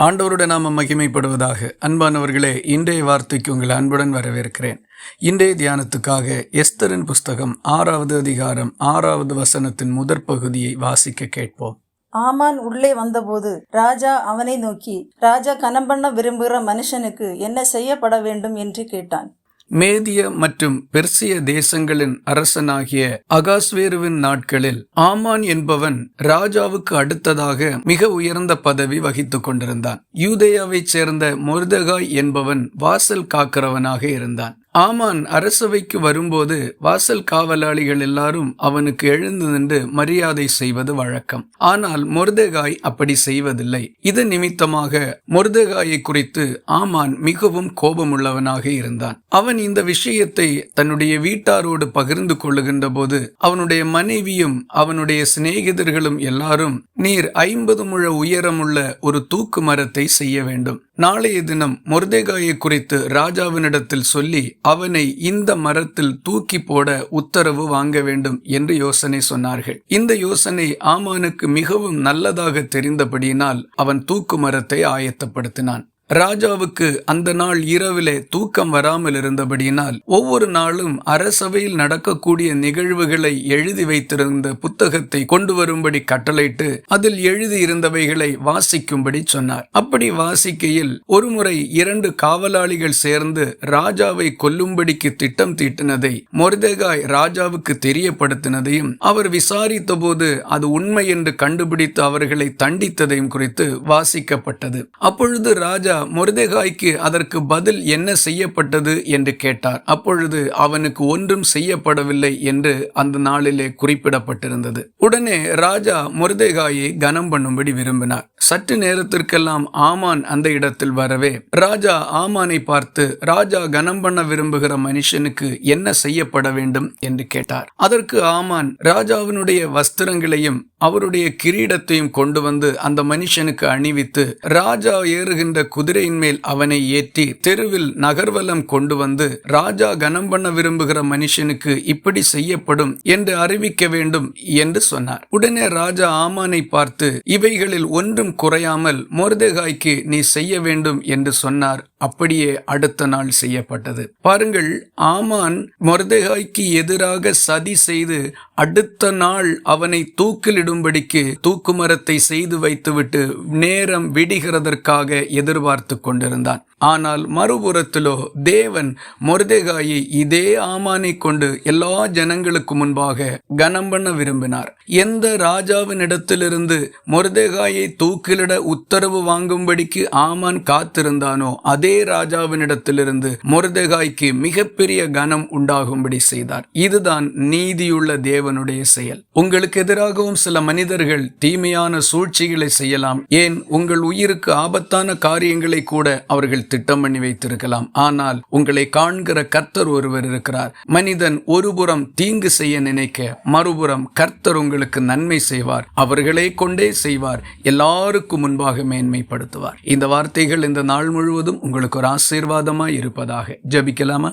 ஆண்டவருடைய நாம மகிமைப்படுவதாக. அன்பானவர்களே இன்றைய வார்த்தைக்கு உங்களை அன்புடன் வரவேற்கிறேன். இன்றைய தியானத்துக்காக எஸ்தரின் புஸ்தகம் ஆறாவது அதிகாரம் ஆறாவது வசனத்தின் முதற் பகுதியை வாசிக்க கேட்போம். ஆமான் உள்ளே வந்தபோது ராஜா அவனை நோக்கி ராஜா கனம் பண்ண விரும்புகிற மனுஷனுக்கு என்ன செய்யப்பட வேண்டும்? என்று கேட்டான். மேதிய மற்றும் பெர்சிய தேசங்களின் அரசனாகிய அகாஸ்வேருவின் நாட்களில் ஆமான் என்பவன் ராஜாவுக்கு அடுத்ததாக மிக உயர்ந்த பதவி வகித்துக் கொண்டிருந்தான். யூதேயாவைச் சேர்ந்த மொர்தகாய் என்பவன் வாசல் காக்கிறவனாக இருந்தான். ஆமான் அரசவைக்கு வரும்போது வாசல் காவலாளிகள் எல்லாரும் அவனுக்கு எழுந்து நின்று மரியாதை செய்வது வழக்கம். ஆனால் மொர்தேகாய் அப்படி செய்வதில்லை. இது நிமித்தமாக மொர்தேகாயை குறித்து ஆமான் மிகவும் கோபமுள்ளவனாக இருந்தான். அவன் இந்த விஷயத்தை தன்னுடைய வீட்டாரோடு பகிர்ந்து கொள்ளுகின்ற போது அவனுடைய மனைவியும் அவனுடைய சிநேகிதர்களும் எல்லாரும் நீர் ஐம்பது முழ உயரமுள்ள ஒரு தூக்கு மரத்தை செய்ய வேண்டும். நாளைய தினம் மொர்தேகாயை குறித்து ராஜாவினிடத்தில் சொல்லி அவனை இந்த மரத்தில் தூக்கி போட உத்தரவு வாங்க வேண்டும் என்று யோசனை சொன்னார்கள். இந்த யோசனை ஆமானுக்கு மிகவும் நல்லதாக தெரிந்தபடியினால் அவன் தூக்கு மரத்தை ஆயத்தப்படுத்தினான். ராஜாவுக்கு அந்த நாள் இரவிலே தூக்கம் வராமல் இருந்தபடியினால் ஒவ்வொரு நாளும் அரசவையில் நடக்கக்கூடிய நிகழ்வுகளை எழுதி வைத்திருந்த புத்தகத்தை கொண்டு வரும்படி கட்டளையிட்டு அதில் எழுதி இருந்தவைகளை வாசிக்கும்படி சொன்னார். அப்படி வாசிக்கையில் ஒருமுறை இரண்டு காவலாளிகள் சேர்ந்து ராஜாவை கொல்லும்படிக்கு திட்டம் தீட்டினதை மொர்தேகாய் ராஜாவுக்கு தெரியப்படுத்தினதையும் அவர் விசாரித்த போது அது உண்மை என்று கண்டுபிடித்து அவர்களை தண்டித்ததையும் குறித்து வாசிக்கப்பட்டது. அப்பொழுது ராஜா மொருதேகாய்க்கு அதற்கு பதில் என்ன செய்யப்பட்டது என்று கேட்டார். அப்பொழுது அவனுக்கு ஒன்றும் செய்யப்படவில்லை என்று அந்த நாளிலே குறிப்பிடப்பட்டிருந்தது. உடனே ராஜா மொருதேகாயை கனம் பண்ணும்படி விரும்பினார். சற்று நேரத்திற்கெல்லாம் ஆமான் அந்த இடத்தில் வரவே ராஜா ஆமானை பார்த்து ராஜா கனம் பண்ண விரும்புகிற மனுஷனுக்கு என்ன செய்யப்பட வேண்டும்? என்று கேட்டார். அதற்கு ஆமான் ராஜாவினுடைய வஸ்திரங்களையும் அவருடைய கிரீடத்தையும் கொண்டு வந்து அந்த மனுஷனுக்கு அணிவித்து ராஜா ஏறுகின்ற குதிரை குதிரையின் மேல் அவனை ஏற்றி தெருவில் நகர்வலம் கொண்டு வந்து ராஜா கனம் பண்ண விரும்புகிற மனுஷனுக்கு இப்படி செய்யப்படும் என்று அறிவிக்க வேண்டும் என்று சொன்னார். உடனே ராஜா ஆமானை பார்த்து இவைகளில் ஒன்றும் குறையாமல் மோர்தேகாய்க்கு நீ செய்ய வேண்டும் என்று சொன்னார். அப்படியே அடுத்த நாள் செய்யப்பட்டது. பாருங்கள் ஆமான் மொர்தேகாய்க்கு எதிராக சதி செய்து அடுத்த நாள் அவனை தூக்கிலிடும்படிக்கு தூக்கு மரத்தை செய்து வைத்துவிட்டு நேரம் விடுகிறதற்காக எதிர்பார்த்து எதிர்பார்த்து கொண்டிருந்தான். ஆனால் மறுபுறத்திலோ தேவன் மொர்தேகாயை இதே ஆமானை கொண்டு எல்லா ஜனங்களுக்கு முன்பாக கனம் பண்ண விரும்பினார். எந்த ராஜாவினிடத்திலிருந்து மொர்தேகாயை தூக்கிலிட உத்தரவு வாங்கும்படிக்கு ஆமான் காத்திருந்தானோ அதே ராஜாவினிடத்திலிருந்து மொர்தேகாய்க்கு மிகப்பெரிய கனம் உண்டாகும்படி செய்தார். இதுதான் நீதியுள்ள தேவனுடைய செயல். உங்களுக்கு எதிராகவும் சில மனிதர்கள் தீமையான சூழ்ச்சிகளை செய்யலாம். ஏன்? உங்கள் உயிருக்கு ஆபத்தான காரியங்களை கூட அவர்கள் திட்டம் பண்ணி வைத்திருக்கலாம். ஆனால் உங்களை காண்கிற கர்த்தர் ஒருவர் இருக்கிறார். மனிதன் ஒருபுறம் தீங்கு செய்ய நினைக்க மறுபுறம் கர்த்தர் உங்களுக்கு நன்மை செய்வார். அவர்களை கொண்டே செய்வார். எல்லாருக்கும் முன்பாக மேன்மைப்படுத்துவார். இந்த வார்த்தைகள் இந்த நாள் முழுவதும் உங்களுக்கு ஒரு ஆசீர்வாதமாய் இருப்பதாக. ஜபிக்கலாமா?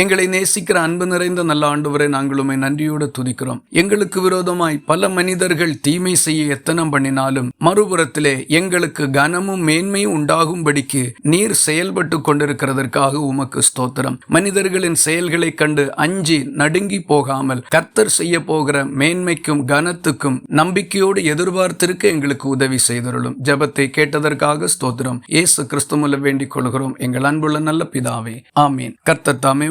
எங்களை நேசிக்கிற அன்பு நிறைந்த நல்ல ஆண்டவரை நாங்கள் உண்மை நன்றியோடு துதிக்கிறோம். எங்களுக்கு விரோதமாய் பல மனிதர்கள் தீமை செய்ய எத்தனம் பண்ணினாலும் மறுபுறத்திலே எங்களுக்கு கனமும் மேன்மையும் உண்டாகும்படிக்கு நீர் செயல்பட்டு கொண்டிருக்கிறதற்காக உமக்கு ஸ்தோத்திரம். மனிதர்களின் செயல்களை கண்டு அஞ்சி நடுங்கி போகாமல் கர்த்தர் செய்ய போகிற மேன்மைக்கும் கனத்துக்கும் நம்பிக்கையோடு எதிர்பார்த்திருக்க எங்களுக்கு உதவி செய்தருளும். ஜபத்தை கேட்டதற்காக ஸ்தோத்திரம். ஏசு கிறிஸ்துமல்ல வேண்டிக் கொள்கிறோம். எங்கள் அன்புள்ள நல்ல பிதாவே ஆமீன். கர்த்தர் தாமே